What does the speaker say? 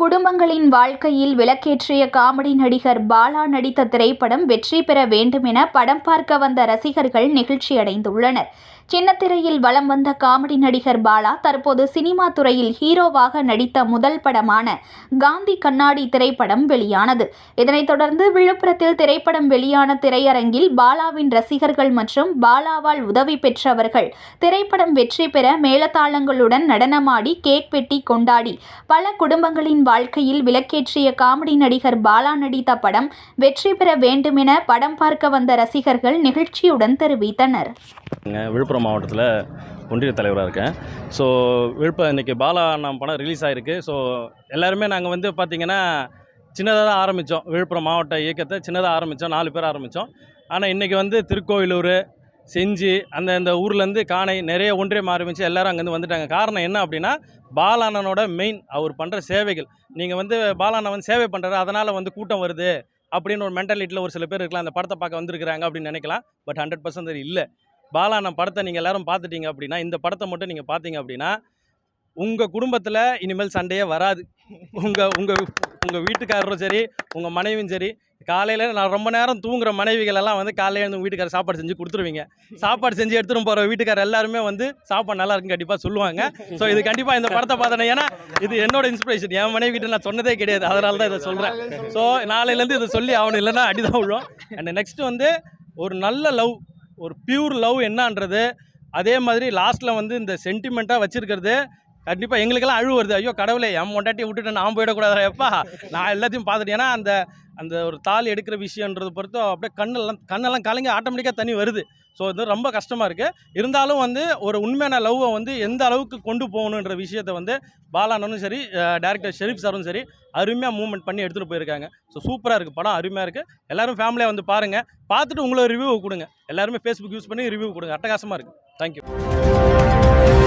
குடும்பங்களின் வாழ்க்கையில் விளக்கேற்றிய காமெடி நடிகர் பாலா நடித்த திரைப்படம் வெற்றி பெற வேண்டும் என படம் பார்க்க வந்த ரசிகர்கள் நெகிழ்ச்சியடைந்துள்ளனர். சின்னத்திரையில் வலம் வந்த காமெடி நடிகர் பாலா தற்போது சினிமா துறையில் ஹீரோவாக நடித்த முதல் படமான காந்தி கண்ணாடி திரைப்படம் வெளியானது. இதனைத் தொடர்ந்து விழுப்புரத்தில் திரைப்படம் வெளியான திரையரங்கில் பாலாவின் ரசிகர்கள் மற்றும் பாலாவால் உதவி பெற்றவர்கள் திரைப்படம் வெற்றி பெற மேலதாளங்களுடன் நடனமாடி கேக் வெட்டி கொண்டாடி பல குடும்பங்களின் வாழ்க்கையில் விளக்கேற்றிய காமெடி நடிகர் பாலா நடித்த படம் வெற்றி பெற வேண்டுமென படம் பார்க்க வந்த ரசிகர்கள் நெகிழ்ச்சியுடன் தெரிவித்தனர். விழுப்புரம் மாவட்டத்தில் ஒன்றிய தலைவராக இருக்கேன். ஸோ விழுப்புரம் இன்றைக்கி பாலா அண்ணா படம் ரிலீஸ் ஆகிருக்கு ஸோ எல்லாருமே நாங்கள் வந்து பார்த்திங்கன்னா சின்னதாக தான் ஆரம்பித்தோம் விழுப்புரம் மாவட்ட இயக்கத்தை சின்னதாக ஆரம்பித்தோம் நாலு பேர் ஆரம்பித்தோம் ஆனால் இன்றைக்கி வந்து திருக்கோயிலூர் செஞ்சு அந்த அந்த ஊர்லேருந்து காணை நிறைய ஒன்றியம் ஆரம்பித்து எல்லோரும் அங்கேருந்து வந்துட்டாங்க. காரணம் என்ன அப்படின்னா பாலானனோட மெயின் அவர் பண்ணுற சேவைகள். நீங்கள் வந்து பாலாண்ணன் வந்து சேவை பண்ணுறாரு அதனால் வந்து கூட்டம் வருது அப்படின்னு ஒரு மென்டாலிட்டியில் ஒரு சில பேர் இருக்கலாம் அந்த படத்தை பார்க்க வந்திருக்கிறாங்க அப்படின்னு நினைக்கலாம். பட் ஹண்ட்ரட் பர்சன்ட் இல்லை. பாலாண்ணன் படத்தை நீங்கள் எல்லாரும் பார்த்துட்டீங்க அப்படின்னா இந்த படத்தை மட்டும் நீங்கள் பார்த்தீங்க அப்படின்னா உங்கள் குடும்பத்தில் இனிமேல் சண்டையே வராது. உங்கள் உங்கள் உங்கள் வீட்டுக்காரரும் சரி உங்கள் மனைவியும் சரி காலையில் நான் ரொம்ப நேரம் தூங்குற மனைவிகள் எல்லாம் வந்து காலையில் எழுந்து வீட்டுக்காரர் சாப்பாடு செஞ்சு கொடுத்துருவீங்க. சாப்பாடு செஞ்சு எடுத்துகிட்டு போகிற வீட்டுக்காரர் எல்லாருமே வந்து சாப்பாடு நல்லா இருக்குன்னு கண்டிப்பாக சொல்லுவாங்க. ஸோ இது கண்டிப்பாக இந்த படத்தை பார்த்தேன் ஏன்னா இது என்னோட இன்ஸ்பிரேஷன் என் மனைவி கிட்ட நான் சொன்னதே கிடையாது. அதனால தான் இதை சொல்கிறேன் ஸோ நாளையிலேருந்து இதை சொல்லி அவனு இல்லைன்னா அடிதான் விழும் அண்ட் நெக்ஸ்ட் வந்து ஒரு நல்ல லவ் ஒரு பியூர் லவ் என்னன்றது அதே மாதிரி லாஸ்ட்டில் வந்து இந்த சென்டிமெண்ட்டாக வச்சுருக்கிறது கண்டிப்பாக எங்களுக்கெல்லாம் அழுவு வருது. ஐயோ கடவுளே என் மொண்டாட்டி விட்டுட்டு நான் போயிடக்கூடாது? எப்பா நான் எல்லாத்தையும் பார்த்துட்டு ஏன்னா அந்த அந்த ஒரு தாலி எடுக்கிற விஷயன்றது பொறுத்து அப்படியே கண்ணெல்லாம் கண்ணெல்லாம் கலங்கி ஆட்டோமேட்டிக்காக தண்ணி வருது. ஸோ இது ரொம்ப கஷ்டமாக இருக்குது இருந்தாலும் வந்து ஒரு உண்மையான லவ்வை வந்து எந்த அளவுக்கு கொண்டு போகணுன்ற விஷயத்தை வந்து பாலானனும் சரி டேரக்டர் ஷெரீப் சாரும் சரி அருமையாக மூவ்மெண்ட் பண்ணி எடுத்துகிட்டு போயிருக்காங்க. ஸோ சூப்பராக இருக்குது படம் அருமையாக இருக்குது எல்லோரும் ஃபேமிலியாக வந்து பாருங்கள் பார்த்துட்டு உங்களோட ரிவ்யூ கொடுங்க. எல்லாருமே ஃபேஸ்புக் யூஸ் பண்ணி ரிவ்யூ கொடுங்க. அட்டகாசமாக இருக்குது தேங்க்யூ